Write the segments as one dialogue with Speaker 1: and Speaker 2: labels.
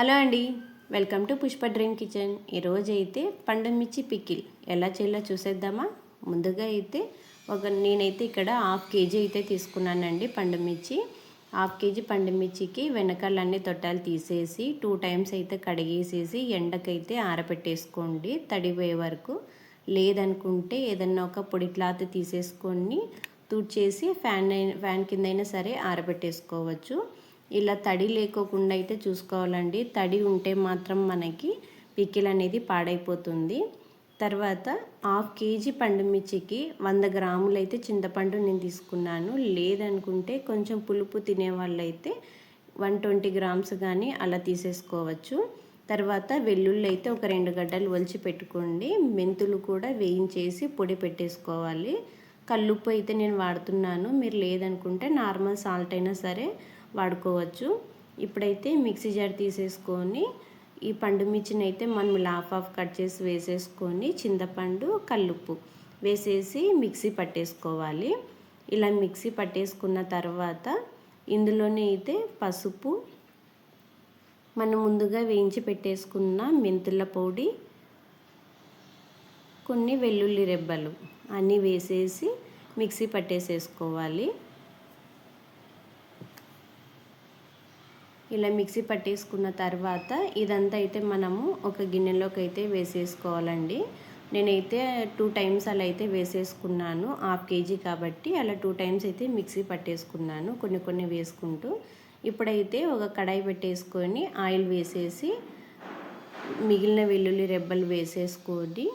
Speaker 1: Hello అండి welcome to Pushpa dream kitchen. ఈరోజు అయితే పండుమిర్చి పికిల్ ఎలా చేయాలో చూసేద్దామా? ముందుగా అయితే ఒక నేనైతే ఇక్కడ హాఫ్ కేజీ అయితే తీసుకున్నానండి పండుమిర్చి. హాఫ్ కేజీ పండుమిర్చికి వెనకాలన్నీ తొట్టాలు తీసేసి టూ టైమ్స్ అయితే కడిగేసేసి ఎండకైతే ఆరబెట్టేసుకోండి తడిపోయే వరకు. లేదనుకుంటే ఏదన్నా ఒక పొడి క్లాత్ తీసేసుకొని తూడ్చేసి ఫ్యాన్ ఫ్యాన్ కింద అయినా సరే ఆరబెట్టేసుకోవచ్చు. ఇలా తడి లేకోకుండా అయితే చూసుకోవాలండి. తడి ఉంటే మాత్రం మనకి పికిల్ అనేది పాడైపోతుంది. తర్వాత హాఫ్ కేజీ పండు మిర్చికి వంద గ్రాములు అయితే చింతపండు నేను తీసుకున్నాను. లేదనుకుంటే కొంచెం పులుపు తినే వాళ్ళైతే వన్ ట్వంటీ గ్రామ్స్ కానీ అలా తీసేసుకోవచ్చు. తర్వాత వెల్లుల్లి అయితే ఒక రెండు గడ్డలు ఒలిచి పెట్టుకోండి. మెంతులు కూడా వేయించేసి పొడి పెట్టేసుకోవాలి. కల్లుప్పు అయితే నేను వాడుతున్నాను. మీరు లేదనుకుంటే నార్మల్ సాల్ట్ అయినా సరే వాడుకోవచ్చు. ఇప్పుడైతే మిక్సీ జార్ తీసేసుకొని ఈ పండు మిర్చిని అయితే మనం లాఫ్ ఆఫ్ కట్ చేసి వేసేసుకొని చింతపండు కల్లుప్పు వేసేసి మిక్సీ పట్టేసుకోవాలి. ఇలా మిక్సీ పట్టేసుకున్న తర్వాత ఇందులోనే అయితే పసుపు మనం ముందుగా వేయించి పెట్టేసుకున్న మెంతుల పొడి కొన్ని వెల్లుల్లి రెబ్బలు అన్నీ వేసేసి మిక్సీ పట్టేసేసుకోవాలి. ఇలా మిక్సీ పట్టేసుకున్న తర్వాత ఇదంతా అయితే మనము ఒక గిన్నెలోకి అయితే వేసేసుకోవాలండి. నేనైతే టూ టైమ్స్ అలా అయితే వేసేసుకున్నాను. హాఫ్ కేజీ కాబట్టి అలా టూ టైమ్స్ అయితే మిక్సీ పట్టేసుకున్నాను కొన్ని కొన్ని వేసుకుంటూ. ఇప్పుడైతే ఒక కడాయి పెట్టేసుకొని ఆయిల్ వేసేసి మిగిలిన వెల్లుల్లి రెబ్బలు వేసేసుకొని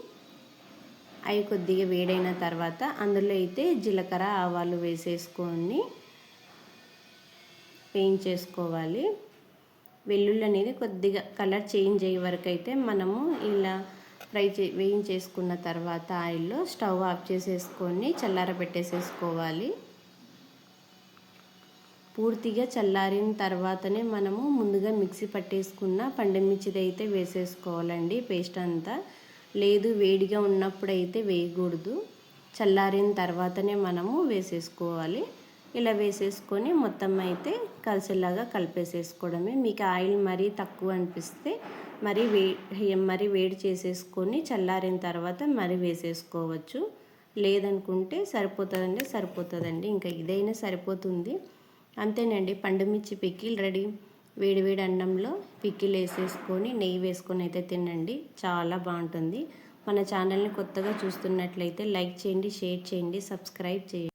Speaker 1: అవి కొద్దిగా వేడైన తర్వాత అందులో అయితే జీలకర్ర ఆవాలు వేసేసుకొని వేయించేసుకోవాలి వెల్లుల్లి అనేది కొద్దిగా కలర్ చేంజ్ అయ్యే వరకు అయితే మనము ఇలా ఫ్రై చే వేయించేసుకున్న తర్వాత ఆయిల్లో స్టవ్ ఆఫ్ చేసేసుకొని చల్లార పెట్టేసేసుకోవాలి. పూర్తిగా చల్లారిన తర్వాతనే మనము ముందుగా మిక్సీ పట్టేసుకున్న పండుమిర్చిది అయితే వేసేసుకోవాలండి. పేస్ట్ అంతా లేదు వేడిగా ఉన్నప్పుడు అయితే వేయకూడదు. చల్లారిన తర్వాతనే మనము వేసేసుకోవాలి. ఇలా వేసేసుకొని మొత్తం అయితే కలిసేలాగా కలిపేసేసుకోవడమే. మీకు ఆయిల్ మరీ తక్కువ అనిపిస్తే మరీ వే మరీ వేడి చేసేసుకొని చల్లారిన తర్వాత మరీ వేసేసుకోవచ్చు. లేదనుకుంటే సరిపోతుందండి సరిపోతుందండి. ఇంకా ఇదైనా సరిపోతుంది. అంతేనండి పండుమిర్చి పిక్కిల్ రెడీ. వేడివేడి అన్నంలో పిక్కిల్ వేసేసుకొని నెయ్యి వేసుకొని అయితే తినండి. చాలా బాగుంటుంది. మన ఛానల్ని కొత్తగా చూస్తున్నట్లయితే లైక్ చేయండి షేర్ చేయండి సబ్స్క్రైబ్ చేయండి.